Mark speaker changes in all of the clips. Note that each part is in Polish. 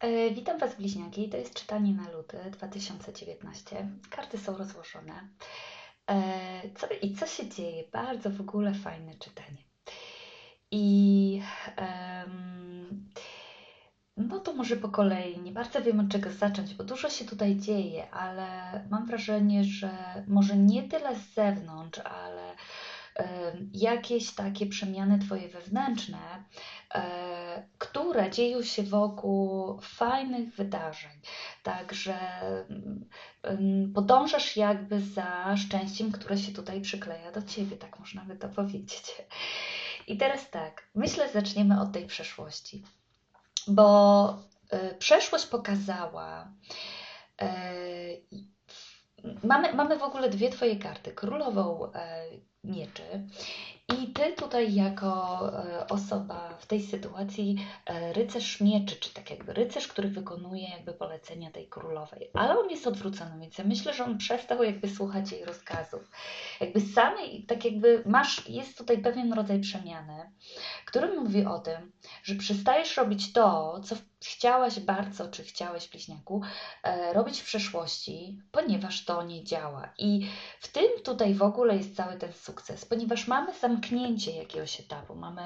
Speaker 1: E, Witam Was bliźniaki, to jest czytanie na luty 2019. Karty są rozłożone. E, Co, I co się dzieje? Bardzo w ogóle fajne czytanie. I em, no to może po kolei. Nie bardzo wiem od czego zacząć, bo dużo się tutaj dzieje, ale mam wrażenie, że może nie tyle z zewnątrz, ale em, jakieś takie przemiany Twoje wewnętrzne, e, które dzieją się wokół fajnych wydarzeń. Także mm, em, podążasz jakby za szczęściem, które się tutaj przykleja do Ciebie, tak można by to powiedzieć. I teraz tak, myślę, zaczniemy od tej przeszłości, bo e, przeszłość pokazała, e, mamy, mamy w ogóle dwie Twoje karty, królową e, mieczy i Ty tutaj jako e, osoba w tej sytuacji e, rycerz mieczy, czy tak jakby rycerz, który wykonuje jakby polecenia tej królowej, ale on jest odwrócony, więc ja myślę, że on przestał jakby słuchać jej rozkazów. Jakby samy, tak jakby masz, jest tutaj pewien rodzaj przemiany, który mówi o tym, że przestajesz robić to, co chciałaś bardzo, czy chciałeś bliźniaku, e, robić w przeszłości, ponieważ to nie działa. I w tym tutaj w ogóle jest cały ten sukces, ponieważ mamy zamknięcie jakiegoś etapu, mamy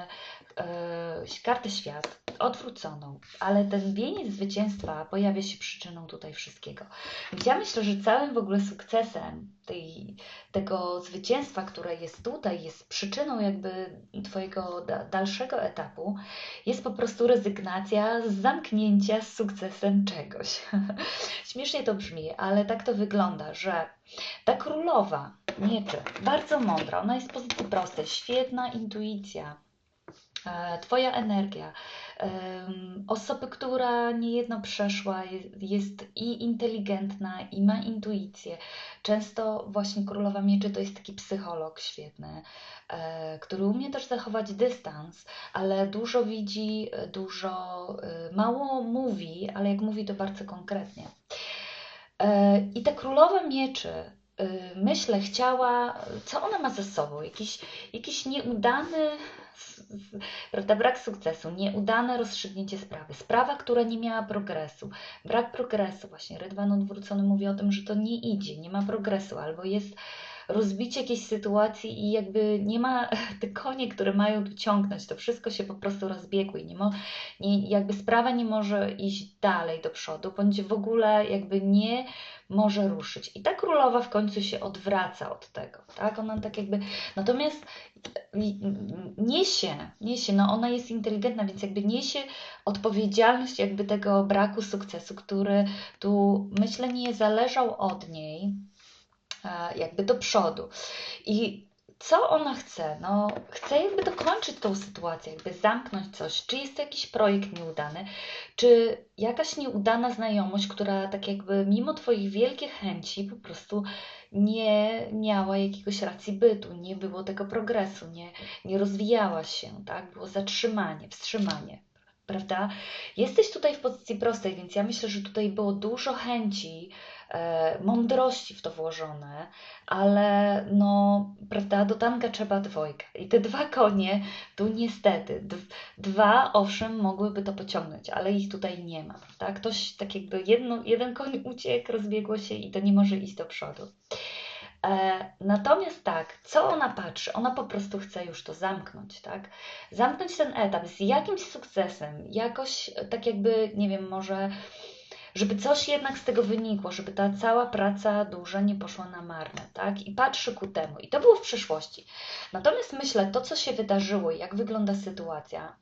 Speaker 1: e, kartę świat odwróconą, ale ten wieniec zwycięstwa pojawia się przyczyną tutaj wszystkiego. Więc ja myślę, że całym w ogóle sukcesem tej, tego zwycięstwa, które jest tutaj, jest przyczyną jakby Twojego da, dalszego etapu, jest po prostu rezygnacja z zamknięcia z sukcesem czegoś. Śmiesznie to brzmi, ale tak to wygląda, że ta królowa mieczy, bardzo mądra, ona jest pozycji prostej, świetna intuicja, e, Twoja energia, em, osoby, która niejedno przeszła, jest, i inteligentna, i ma intuicję. Często właśnie królowa mieczy to jest taki psycholog świetny, e, który umie też zachować dystans, ale dużo widzi, e, dużo, e, mało mówi, ale jak mówi to bardzo konkretnie. E, I ta królowa mieczy, y, myślę, chciała, co ona ma ze sobą? Jakiś, jakiś nieudany, prawda, brak sukcesu, nieudane rozstrzygnięcie sprawy, sprawa, która nie miała progresu, brak progresu. Właśnie Rydwan odwrócony mówi o tym, że to nie idzie, nie ma progresu, albo jest rozbicie jakiejś sytuacji i jakby nie ma te konie, które mają tu ciągnąć, to wszystko się po prostu rozbiegło i nie, mo, nie, jakby sprawa nie może iść dalej do przodu, bądź w ogóle jakby nie może ruszyć. I ta królowa w końcu się odwraca od tego, tak? Ona tak jakby, natomiast i- niesie, niesie, no ona jest inteligentna, więc jakby niesie odpowiedzialność jakby tego braku sukcesu, który tu myślę nie zależał od niej, jakby do przodu. I co ona chce? No, chce jakby dokończyć tą sytuację, jakby zamknąć coś. Czy jest to jakiś projekt nieudany, czy jakaś nieudana znajomość, która tak jakby mimo Twoich wielkich chęci po prostu nie miała jakiegoś racji bytu, nie było tego progresu, nie, nie rozwijała się, tak? Było zatrzymanie, wstrzymanie. Prawda? Jesteś tutaj w pozycji prostej, więc ja myślę, że tutaj było dużo chęci, e, mądrości w to włożone, ale no, prawda, do tanka trzeba dwojga. I te dwa konie, tu niestety, dwa owszem mogłyby to pociągnąć, ale ich tutaj nie ma, prawda? Ktoś tak jakby jedno, jeden koń uciekł, rozbiegło się i to nie może iść do przodu. E, natomiast tak, co ona patrzy? Ona po prostu chce już to zamknąć, tak? Zamknąć ten etap z jakimś sukcesem, jakoś e, tak jakby, nie wiem, może żeby coś jednak z tego wynikło, żeby ta cała praca duża nie poszła na marne, tak? I patrzy ku temu. I to było w przeszłości. Natomiast myślę, to co się wydarzyło, i jak wygląda sytuacja,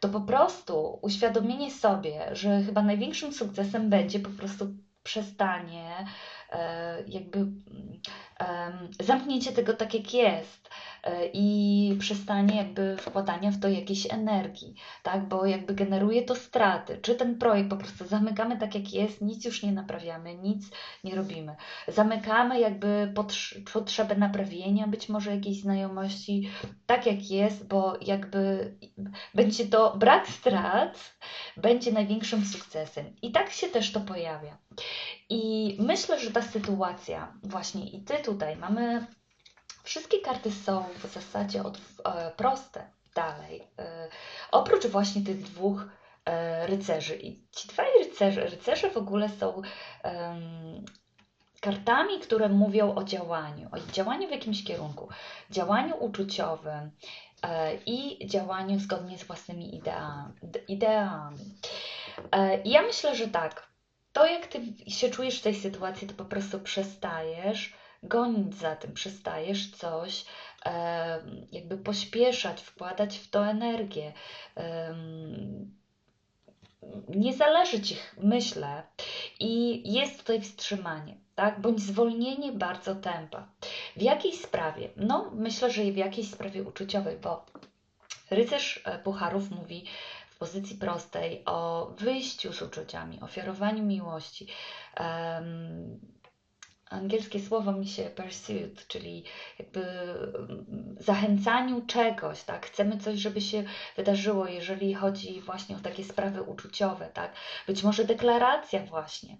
Speaker 1: to po prostu uświadomienie sobie, że chyba największym sukcesem będzie po prostu przestanie, e, jakby mm, zamknięcie tego tak jak jest i przestanie jakby wkładania w to jakiejś energii, tak, bo jakby generuje to straty. Czy ten projekt po prostu zamykamy tak jak jest, nic już nie naprawiamy, nic nie robimy. Zamykamy jakby potrz- potrzebę naprawienia być może jakiejś znajomości tak jak jest, bo jakby będzie to brak strat, będzie największym sukcesem. I tak się też to pojawia. I myślę, że ta sytuacja, właśnie i ty tutaj mamy, wszystkie karty są w zasadzie od, e, proste dalej. E, oprócz właśnie tych dwóch e, rycerzy. I ci dwaj rycerze, rycerze w ogóle są um, kartami, które mówią o działaniu, o działaniu w jakimś kierunku, działaniu uczuciowym e, i działaniu zgodnie z własnymi ideami. ideami. E, I ja myślę, że tak, to jak ty się czujesz w tej sytuacji, to po prostu przestajesz gonić za tym, przestajesz coś e, jakby pośpieszać, wkładać w to energię. Nie zależy ci, myślę, i jest tutaj wstrzymanie, tak? Bądź zwolnienie bardzo tempa. W jakiej sprawie? No, myślę, że w jakiejś sprawie uczuciowej, bo rycerz e, Pucharów mówi w pozycji prostej o wyjściu z uczuciami, ofiarowaniu miłości. Um, angielskie słowo mi się pursuit, czyli jakby mm, zachęcaniu czegoś, tak? Chcemy coś, żeby się wydarzyło, jeżeli chodzi właśnie o takie sprawy uczuciowe, tak? Być może deklaracja właśnie.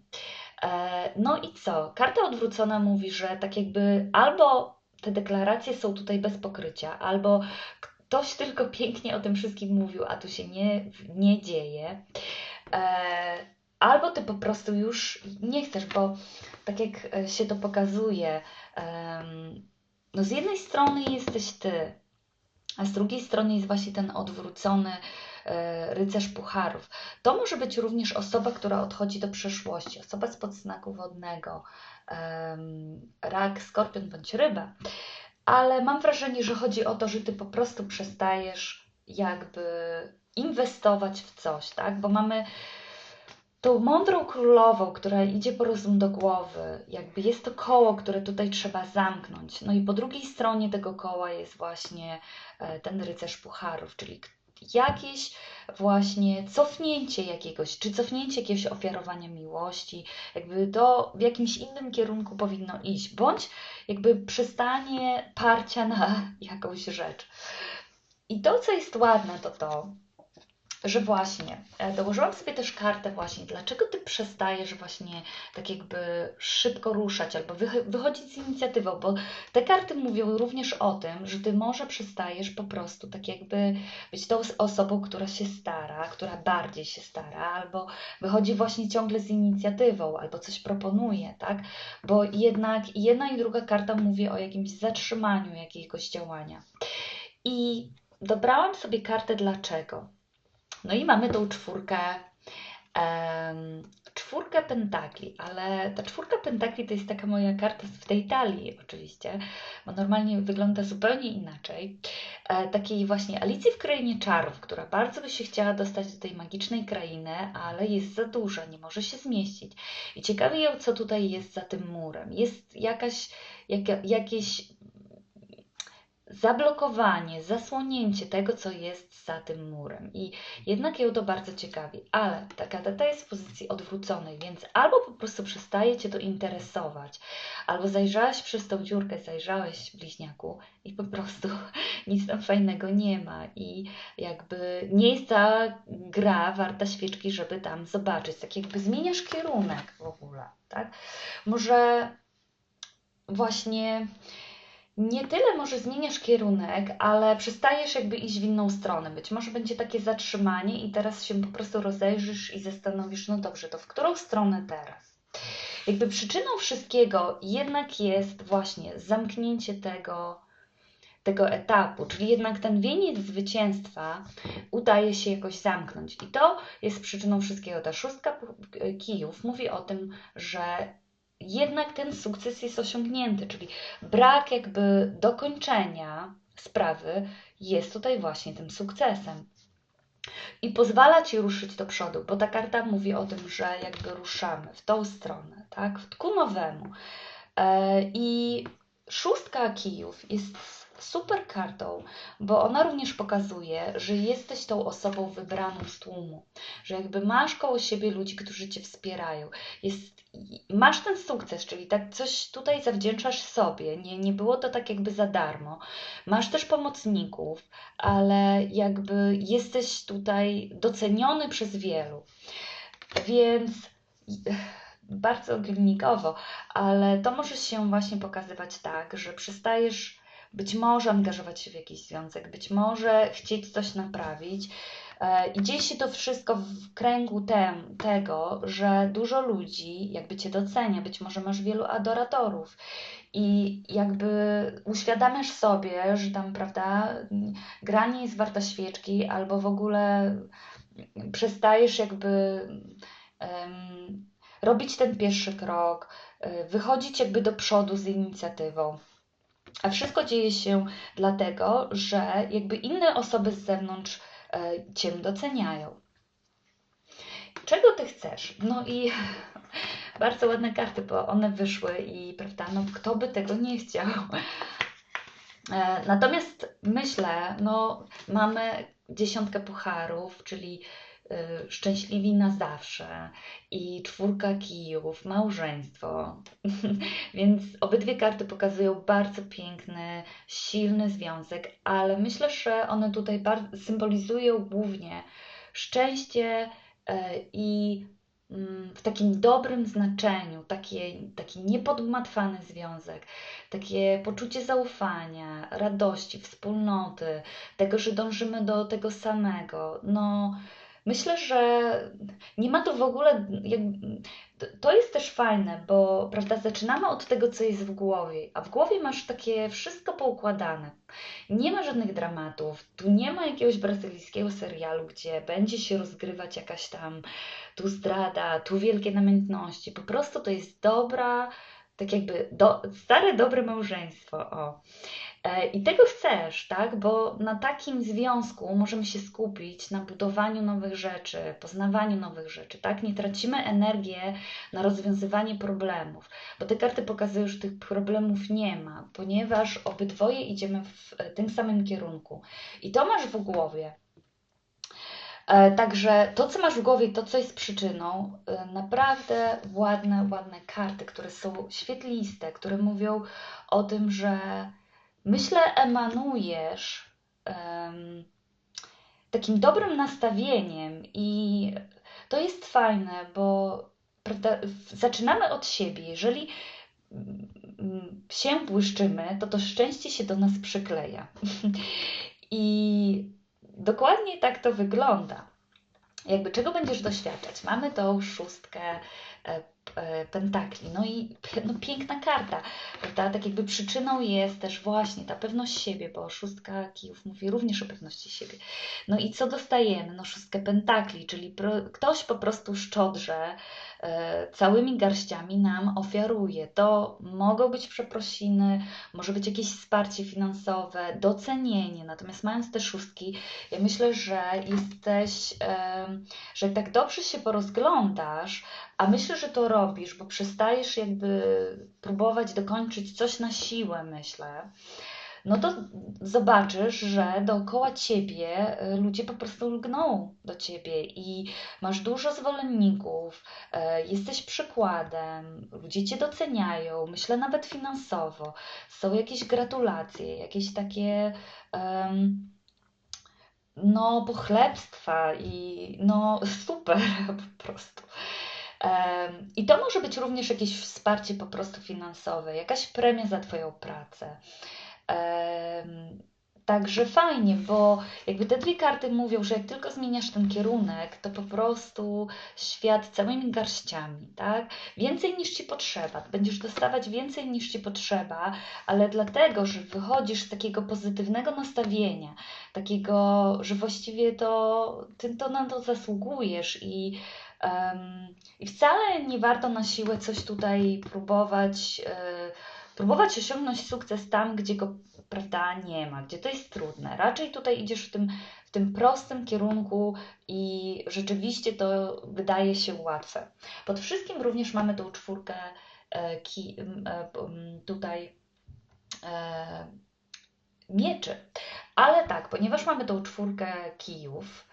Speaker 1: E, no i co? Karta odwrócona mówi, że tak jakby albo te deklaracje są tutaj bez pokrycia, albo ktoś tylko pięknie o tym wszystkim mówił, a tu się nie, nie dzieje. Albo ty po prostu już nie chcesz, bo tak jak e, się to pokazuje, no z jednej strony jesteś ty, a z drugiej strony jest właśnie ten odwrócony e, rycerz pucharów. To może być również osoba, która odchodzi do przeszłości, osoba z podznaku wodnego, rak, skorpion bądź ryba. Ale mam wrażenie, że chodzi o to, że ty po prostu przestajesz jakby inwestować w coś, tak? Bo mamy tą mądrą królową, która idzie po rozum do głowy, jakby jest to koło, które tutaj trzeba zamknąć. No i po drugiej stronie tego koła jest właśnie e, ten rycerz pucharów, czyli jakieś właśnie cofnięcie jakiegoś, czy cofnięcie jakiegoś ofiarowania miłości, jakby to w jakimś innym kierunku powinno iść, bądź jakby przestanie parcia na jakąś rzecz. I to, co jest ładne, to to, że właśnie e, dołożyłam sobie też kartę właśnie, dlaczego Ty przestajesz właśnie tak jakby szybko ruszać albo wychodzić z inicjatywą, bo te karty mówią również o tym, że Ty może przestajesz po prostu tak jakby być tą osobą, która się stara, która bardziej się stara, albo wychodzi właśnie ciągle z inicjatywą, albo coś proponuje, tak? Bo jednak jedna i druga karta mówi o jakimś zatrzymaniu jakiegoś działania. I dobrałam sobie kartę dlaczego. No i mamy tą czwórkę, um, czwórkę pentakli, ale ta czwórka pentakli to jest taka moja karta w tej talii oczywiście, bo normalnie wygląda zupełnie inaczej. E, takiej właśnie Alicji w Krainie Czarów, która bardzo by się chciała dostać do tej magicznej krainy, ale jest za duża, nie może się zmieścić. I ciekawi ją, co tutaj jest za tym murem. Jest jakaś, jak, jakieś zablokowanie, zasłonięcie tego, co jest za tym murem. I jednak ją to bardzo ciekawi, ale taka data jest w pozycji odwróconej, więc albo po prostu przestaje Cię to interesować, albo zajrzałaś przez tą dziurkę, zajrzałeś bliźniaku i po prostu nic tam fajnego nie ma i jakby nie jest ta gra warta świeczki, żeby tam zobaczyć. Tak jakby zmieniasz kierunek w ogóle, tak? Może właśnie nie tyle może zmieniasz kierunek, ale przestajesz jakby iść w inną stronę. Być może będzie takie zatrzymanie i teraz się po prostu rozejrzysz i zastanowisz, no dobrze, to w którą stronę teraz? Jakby przyczyną wszystkiego jednak jest właśnie zamknięcie tego, tego etapu, czyli jednak ten wieniec zwycięstwa udaje się jakoś zamknąć. I to jest przyczyną wszystkiego. Ta szóstka kijów mówi o tym, że jednak ten sukces jest osiągnięty, czyli brak jakby dokończenia sprawy jest tutaj właśnie tym sukcesem. I pozwala ci ruszyć do przodu, bo ta karta mówi o tym, że jakby ruszamy w tą stronę, tak, ku nowemu. E, I szóstka kijów jest super kartą, bo ona również pokazuje, że jesteś tą osobą wybraną z tłumu, że jakby masz koło siebie ludzi, którzy cię wspierają. Jest, masz ten sukces, czyli tak coś tutaj zawdzięczasz sobie. Nie, nie było to tak jakby za darmo. Masz też pomocników, ale jakby jesteś tutaj doceniony przez wielu. Więc bardzo ogólnikowo, ale to może się właśnie pokazywać tak, że przestajesz być może angażować się w jakiś związek, być może chcieć coś naprawić, E, I dzieje się to wszystko w kręgu tem, tego, że dużo ludzi jakby Cię docenia, być może masz wielu adoratorów i jakby uświadamiasz sobie, że tam, prawda, granie jest warta świeczki albo w ogóle przestajesz jakby um, robić ten pierwszy krok, e, wychodzić jakby do przodu z inicjatywą. A wszystko dzieje się dlatego, że jakby inne osoby z zewnątrz e, Cię doceniają. Czego Ty chcesz? No i bardzo ładne karty, bo one wyszły i prawda, no kto by tego nie chciał. E, natomiast myślę, no mamy dziesiątkę pucharów, czyli szczęśliwi na zawsze i czwórka kijów, małżeństwo. Więc obydwie karty pokazują bardzo piękny, silny związek, ale myślę, że one tutaj symbolizują głównie szczęście y, i mm, w takim dobrym znaczeniu, taki, taki niepodmatwany związek, takie poczucie zaufania, radości, wspólnoty, tego, że dążymy do tego samego. No, Myślę, że nie ma to w ogóle. To jest też fajne, bo prawda, zaczynamy od tego, co jest w głowie, a w głowie masz takie wszystko poukładane. Nie ma żadnych dramatów, tu nie ma jakiegoś brazylijskiego serialu, gdzie będzie się rozgrywać jakaś tam tu zdrada, tu wielkie namiętności. Po prostu to jest dobra, tak jakby do, stare, dobre małżeństwo. O. E, I tego chcesz, tak? Bo na takim związku możemy się skupić na budowaniu nowych rzeczy, poznawaniu nowych rzeczy, tak? Nie tracimy energii na rozwiązywanie problemów, bo te karty pokazują, że tych problemów nie ma, ponieważ obydwoje idziemy w tym samym kierunku. I to masz w głowie. E, także to, co masz w głowie, to, co jest przyczyną, e, naprawdę ładne, ładne karty, które są świetliste, które mówią o tym, że myślę, emanujesz um, takim dobrym nastawieniem i to jest fajne, bo prawda, zaczynamy od siebie. Jeżeli mm, się błyszczymy, to to szczęście się do nas przykleja. I dokładnie tak to wygląda. Jakby czego będziesz doświadczać? Mamy tą szóstkę e, pentakli. No i no, piękna karta, prawda? Tak jakby przyczyną jest też właśnie ta pewność siebie, bo szóstka kijów mówi również o pewności siebie. No i co dostajemy? No szóstkę pentakli, czyli pro, ktoś po prostu szczodrze e, całymi garściami nam ofiaruje. To mogą być przeprosiny, może być jakieś wsparcie finansowe, docenienie. Natomiast mając te szóstki, ja myślę, że jesteś, e, że tak dobrze się porozglądasz, a myślę, że to robisz, bo przestajesz jakby próbować dokończyć coś na siłę, myślę, no to zobaczysz, że dookoła ciebie y, ludzie po prostu lgną do ciebie i masz dużo zwolenników, y, jesteś przykładem, ludzie cię doceniają, myślę nawet finansowo. Są jakieś gratulacje, jakieś takie. Um, no, pochlebstwa i no super po prostu. I to może być również jakieś wsparcie po prostu finansowe, jakaś premia za Twoją pracę. Także fajnie, bo jakby te dwie karty mówią, że jak tylko zmieniasz ten kierunek, to po prostu świat całymi garściami, tak? Więcej niż ci potrzeba. Będziesz dostawać więcej niż ci potrzeba, ale dlatego, że wychodzisz z takiego pozytywnego nastawienia, takiego, że właściwie to ty to na to zasługujesz i I wcale nie warto na siłę coś tutaj próbować, e, próbować osiągnąć sukces tam, gdzie go prawda, nie ma, gdzie to jest trudne. Raczej tutaj idziesz w tym, w tym prostym kierunku i rzeczywiście to wydaje się łatwe. Pod wszystkim również mamy tą czwórkę e, e, tutaj mieczy. Ale tak, ponieważ mamy tą czwórkę kijów,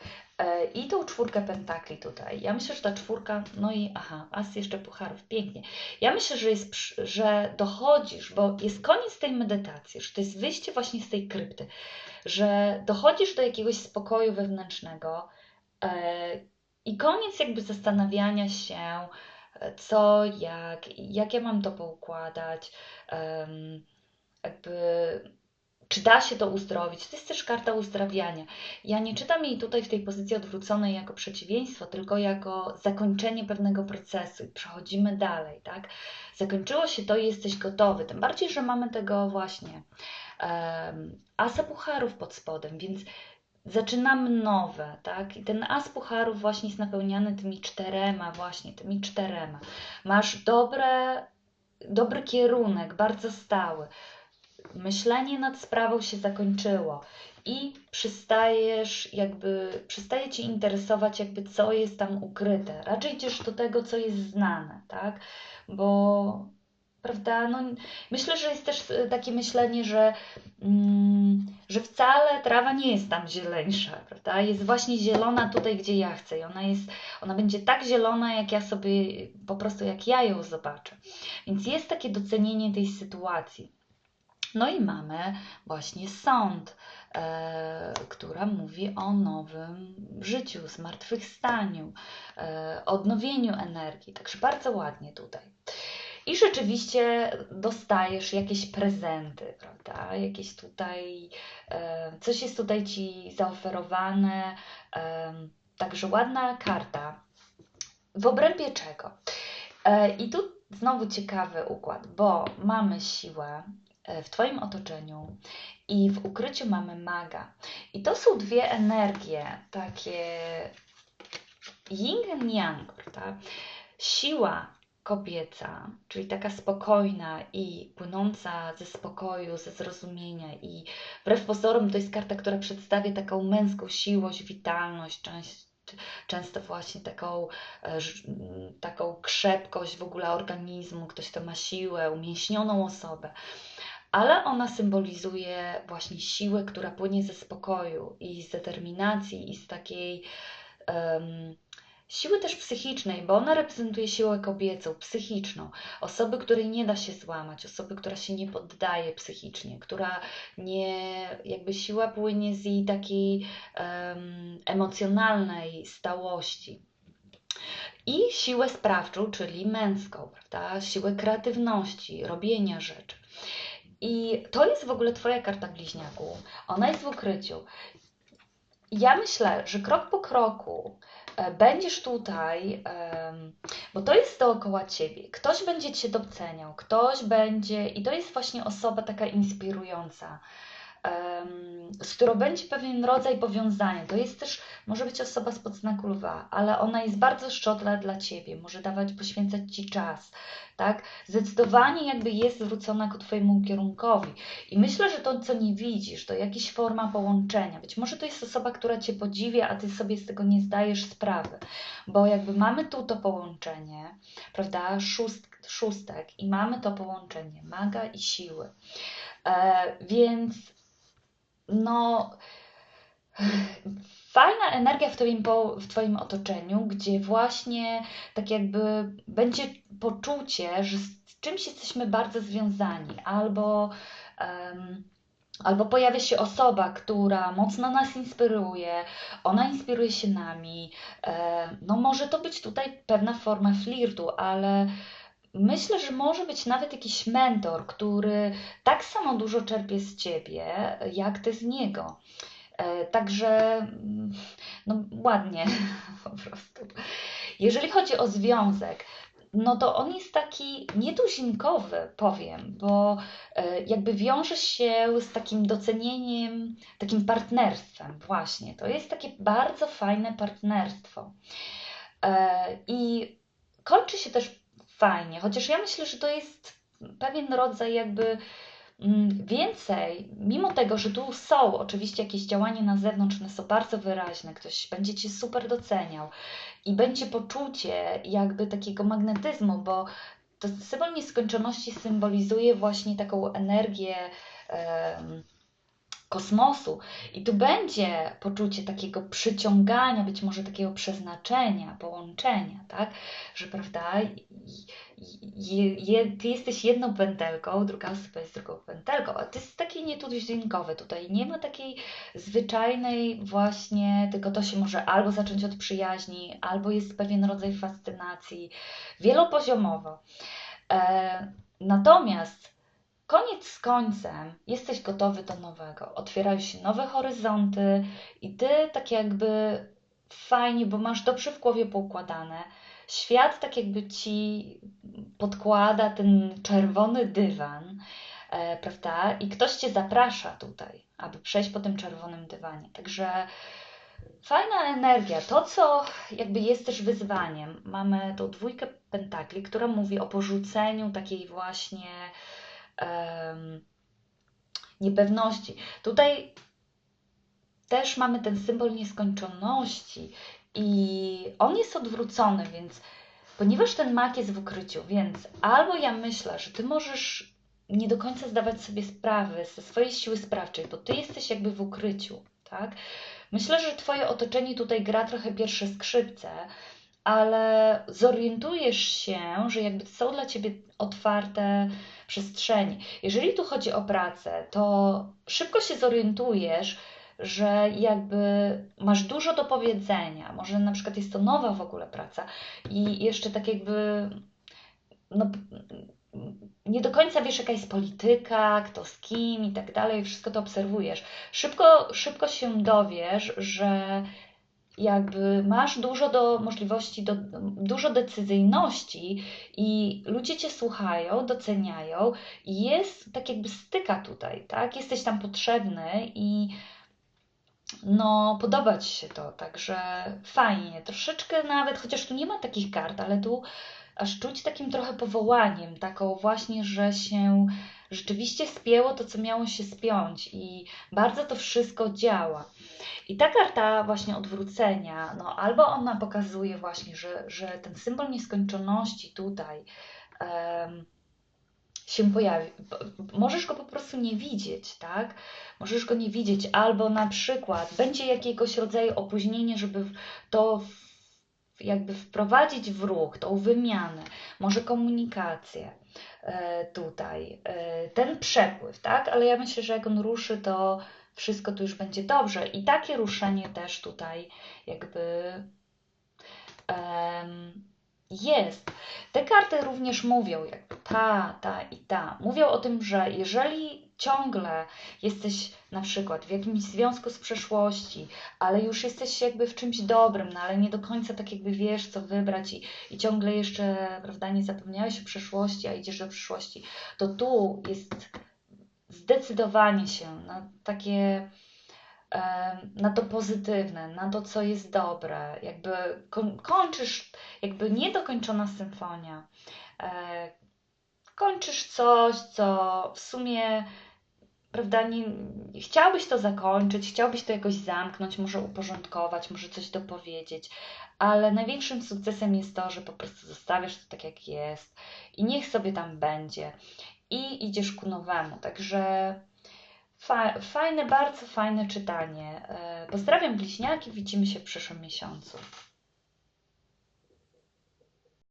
Speaker 1: I tą czwórkę pentakli tutaj. Ja myślę, że ta czwórka, no i aha, as jeszcze pucharów, pięknie. Ja myślę, że, jest, że dochodzisz, bo jest koniec tej medytacji, że to jest wyjście właśnie z tej krypty, że dochodzisz do jakiegoś spokoju wewnętrznego e, i koniec jakby zastanawiania się, e, co, jak, jak ja mam to poukładać, jakby czy da się to uzdrowić. To jest też karta uzdrawiania. Ja nie czytam jej tutaj w tej pozycji odwróconej jako przeciwieństwo, tylko jako zakończenie pewnego procesu przechodzimy dalej, tak? Zakończyło się to i jesteś gotowy. Tym bardziej, że mamy tego właśnie um, asa pucharów pod spodem, więc zaczynamy nowe, tak? I ten as pucharów właśnie jest napełniany tymi czterema, właśnie tymi czterema. Masz dobre, dobry kierunek, bardzo stały. Myślenie nad sprawą się zakończyło i przystajesz jakby, przestaje Cię interesować jakby co jest tam ukryte. Raczej idziesz do tego, co jest znane, tak? Bo Prawda? No, myślę, że jest też e, takie myślenie, że, mm, że wcale trawa nie jest tam zieleńsza, prawda? Jest właśnie zielona tutaj, gdzie ja chcę i ona, jest, ona będzie tak zielona, jak ja sobie, po prostu jak ja ją zobaczę. Więc jest takie docenienie tej sytuacji. No i mamy właśnie sąd, e, która mówi o nowym życiu, zmartwychwstaniu, e, odnowieniu energii. Także bardzo ładnie tutaj i rzeczywiście dostajesz jakieś prezenty, prawda? Jakieś tutaj, e, coś jest tutaj ci zaoferowane. E, także ładna karta. W obrębie czego? E, I tu znowu ciekawy układ, bo mamy siłę w Twoim otoczeniu i w ukryciu mamy maga. I to są dwie energie, takie yin and yang, prawda? Siła kobieca, czyli taka spokojna i płynąca ze spokoju, ze zrozumienia i wbrew pozorom to jest karta, która przedstawia taką męską siłość, witalność, często właśnie taką, e, taką krzepkość w ogóle organizmu, ktoś to ma siłę, umięśnioną osobę. Ale ona symbolizuje właśnie siłę, która płynie ze spokoju i z determinacji i z takiej um, Siły też psychicznej, bo ona reprezentuje siłę kobiecą, psychiczną. Osoby, której nie da się złamać, osoby, która się nie poddaje psychicznie, która nie, jakby siła płynie z jej takiej um, emocjonalnej stałości. I siłę sprawczą, czyli męską, prawda? Siłę kreatywności, robienia rzeczy. I to jest w ogóle Twoja karta bliźniaku. Ona jest w ukryciu. Ja myślę, że krok po kroku E, będziesz tutaj, bo to jest dookoła ciebie. Ktoś będzie cię doceniał, ktoś będzie, i to jest właśnie osoba taka inspirująca z którą będzie pewien rodzaj powiązania. To jest też, może być osoba z znaku lwa, ale ona jest bardzo szczodra dla Ciebie, może dawać, poświęcać Ci czas, tak? Zdecydowanie jakby jest zwrócona ku Twojemu kierunkowi. I myślę, że to, co nie widzisz, to jakaś forma połączenia. Być może to jest osoba, która Cię podziwia, a Ty sobie z tego nie zdajesz sprawy, bo jakby mamy tu to połączenie, prawda, Szóst, szóstek i mamy to połączenie maga i siły. E, więc no, fajna energia w twoim, w twoim otoczeniu, gdzie właśnie tak jakby będzie poczucie, że z czymś jesteśmy bardzo związani, albo, um, albo pojawia się osoba, która mocno nas inspiruje, ona inspiruje się nami. No, może to być tutaj pewna forma flirtu, ale Myślę, że może być nawet jakiś mentor, który tak samo dużo czerpie z ciebie, jak ty z niego. E, także, mm, no ładnie po prostu. Jeżeli chodzi o związek, no to on jest taki nietuzinkowy, powiem, bo e, jakby wiąże się z takim docenieniem, takim partnerstwem, właśnie. To jest takie bardzo fajne partnerstwo. E, I kończy się też fajnie. Chociaż ja myślę, że to jest pewien rodzaj jakby mm, więcej, mimo tego, że tu są oczywiście jakieś działania na zewnątrz, one są bardzo wyraźne, ktoś będzie Cię super doceniał i będzie poczucie jakby takiego magnetyzmu, bo to symbol nieskończoności symbolizuje właśnie taką energię kosmosu. I tu będzie poczucie takiego przyciągania, być może takiego przeznaczenia, połączenia, tak? Że prawda, je, je, ty jesteś jedną pętelką, druga osoba jest drugą pętelką, a to jest takie nietuzinkowe tutaj. Nie ma takiej zwyczajnej właśnie, tylko to się może albo zacząć od przyjaźni, albo jest pewien rodzaj fascynacji, wielopoziomowo. E, natomiast koniec z końcem jesteś gotowy do nowego. Otwierają się nowe horyzonty i ty tak jakby fajnie, bo masz dobrze w głowie poukładane. Świat tak jakby ci podkłada ten czerwony dywan, e, prawda? I ktoś cię zaprasza tutaj, aby przejść po tym czerwonym dywanie. Także fajna energia. To, co jakby jest też wyzwaniem, mamy tą dwójkę pentakli, która mówi o porzuceniu takiej właśnie niepewności. Tutaj też mamy ten symbol nieskończoności i on jest odwrócony, więc ponieważ ten mak jest w ukryciu, więc albo ja myślę, że ty możesz nie do końca zdawać sobie sprawy ze swojej siły sprawczej, bo ty jesteś jakby w ukryciu, tak? Myślę, że twoje otoczenie tutaj gra trochę pierwsze skrzypce, ale zorientujesz się, że jakby są dla ciebie otwarte przestrzeni. Jeżeli tu chodzi o pracę, to szybko się zorientujesz, że jakby masz dużo do powiedzenia. Może na przykład jest to nowa w ogóle praca i jeszcze tak jakby no, nie do końca wiesz, jaka jest polityka, kto z kim i tak dalej, wszystko to obserwujesz. Szybko, szybko się dowiesz, że jakby masz dużo do możliwości, do, dużo decyzyjności i ludzie Cię słuchają, doceniają i jest tak jakby styka tutaj, tak? Jesteś tam potrzebny i no podoba Ci się to, także fajnie, troszeczkę nawet, chociaż tu nie ma takich kart, ale tu aż czuć takim trochę powołaniem, taką właśnie, że się rzeczywiście spięło to, co miało się spiąć i bardzo to wszystko działa. I ta karta właśnie odwrócenia, no albo ona pokazuje właśnie, że, że ten symbol nieskończoności tutaj um, się pojawi. Możesz go po prostu nie widzieć, tak? Możesz go nie widzieć, albo na przykład będzie jakiegoś rodzaju opóźnienie, żeby to jakby wprowadzić w ruch, tą wymianę, może komunikację e, tutaj, e, ten przepływ, tak? Ale ja myślę, że jak on ruszy, to wszystko tu już będzie dobrze. I takie ruszenie też tutaj jakby um, jest. Te karty również mówią, jak ta, ta i ta. Mówią o tym, że jeżeli ciągle jesteś na przykład w jakimś związku z przeszłości, ale już jesteś jakby w czymś dobrym, no ale nie do końca tak jakby wiesz, co wybrać i, i ciągle jeszcze, prawda, nie zapomniałeś o przeszłości, a idziesz do przyszłości, to tu jest zdecydowanie się na takie na to pozytywne, na to, co jest dobre, jakby kończysz, jakby niedokończona symfonia, e, kończysz coś, co w sumie, prawda, nie, chciałbyś to zakończyć, chciałbyś to jakoś zamknąć, może uporządkować, może coś dopowiedzieć, ale największym sukcesem jest to, że po prostu zostawiasz to tak, jak jest i niech sobie tam będzie i idziesz ku nowemu, także Fajne, bardzo fajne czytanie. E, pozdrawiam bliźniaki, widzimy się w przyszłym miesiącu.